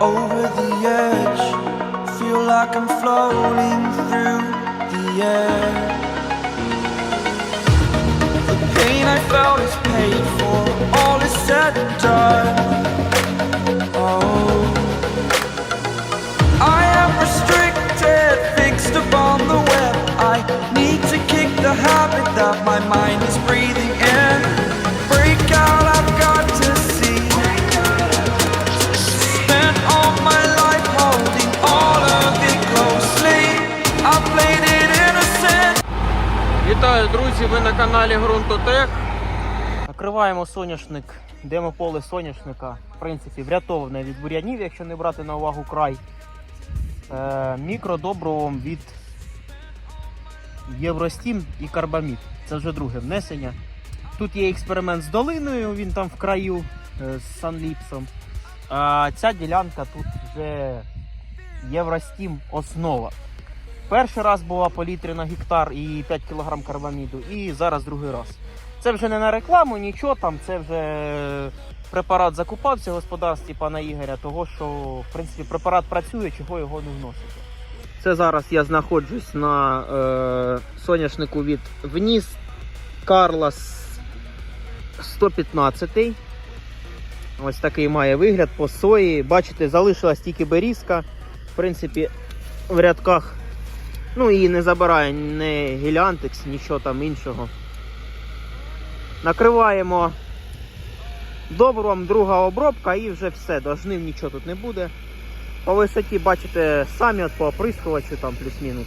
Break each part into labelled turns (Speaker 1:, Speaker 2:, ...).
Speaker 1: over the edge. Feel like I'm floating through the air. The pain I felt is paid for. All is said and done. Oh. I am restricted, fixed upon the web. I need to kick the habit that my mind is breathing
Speaker 2: Вітаю, друзі! Ви на каналі Грунтотех. Накриваємо соняшник, демополе соняшника. В принципі, врятоване від бур'янів, якщо не брати на увагу край. Е, мікродобровом від Євростім і Карбамід. Це вже друге внесення. Тут є експеримент з долиною, він там в краю е, з Санліпсом. А ця ділянка тут вже Євростім основа. Перший раз була по літрі на гектар і 5 кг карбаміду, і зараз другий раз. Це вже не на рекламу, нічого там, це вже препарат закупався в господарстві пана Ігоря, того що в принципі препарат працює, чого його не вносити. Це зараз я знаходжусь на е, соняшнику від вніс Карла 115. Ось такий має вигляд по сої. Бачите, залишилась тільки берізка. В принципі, в рядках Ну і не забирає не гіліантекс, нічого там іншого. Накриваємо добром, друга обробка і вже все, до жнив нічого тут не буде. По висоті бачите самі от по оприскувачу там плюс-мінус.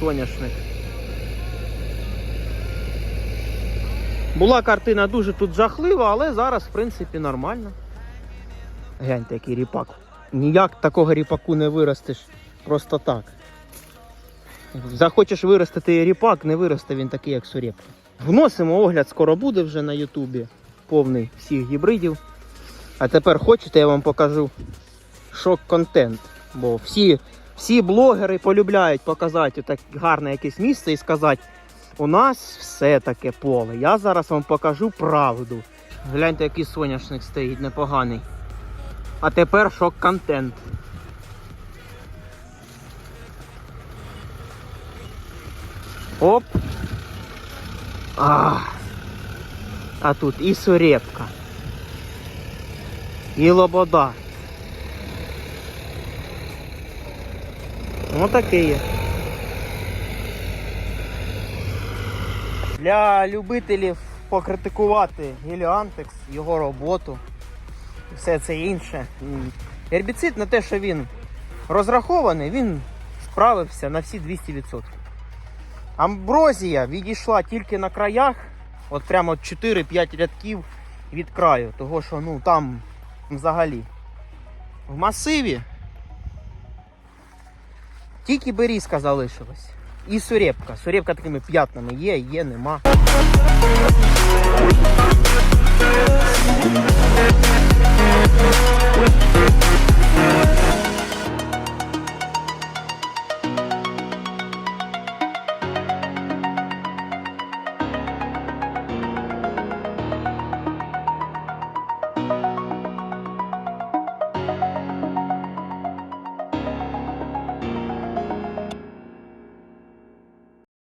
Speaker 2: Соняшник. Була картина дуже тут жахлива, але зараз в принципі нормально. Гляньте, який ріпак. Ніяк такого ріпаку не виростеш просто так. Захочеш виростити ріпак, не виросте він такий, як сурепка. Вносимо огляд, скоро буде вже на Ютубі. Повний всіх гібридів. А тепер хочете, я вам покажу шок-контент. Бо всі, всі блогери полюбляють показати так гарне якесь місце і сказати, у нас все таке поле. Я зараз вам покажу правду. Гляньте, який соняшник стоїть непоганий. А тепер шок-контент. Оп. А, а тут і сурепка. І лобода. Ну таке є. Для любителів покритикувати Геліантекс, його роботу і все це інше. Гербіцид на те, що він розрахований, він справився на всі 200%. Амброзія відійшла тільки на краях, от прямо 4-5 рядків від краю, того що ну там взагалі в масиві тільки берізка залишилась. І сурепка. Сурепка такими п'ятнами є, є, нема.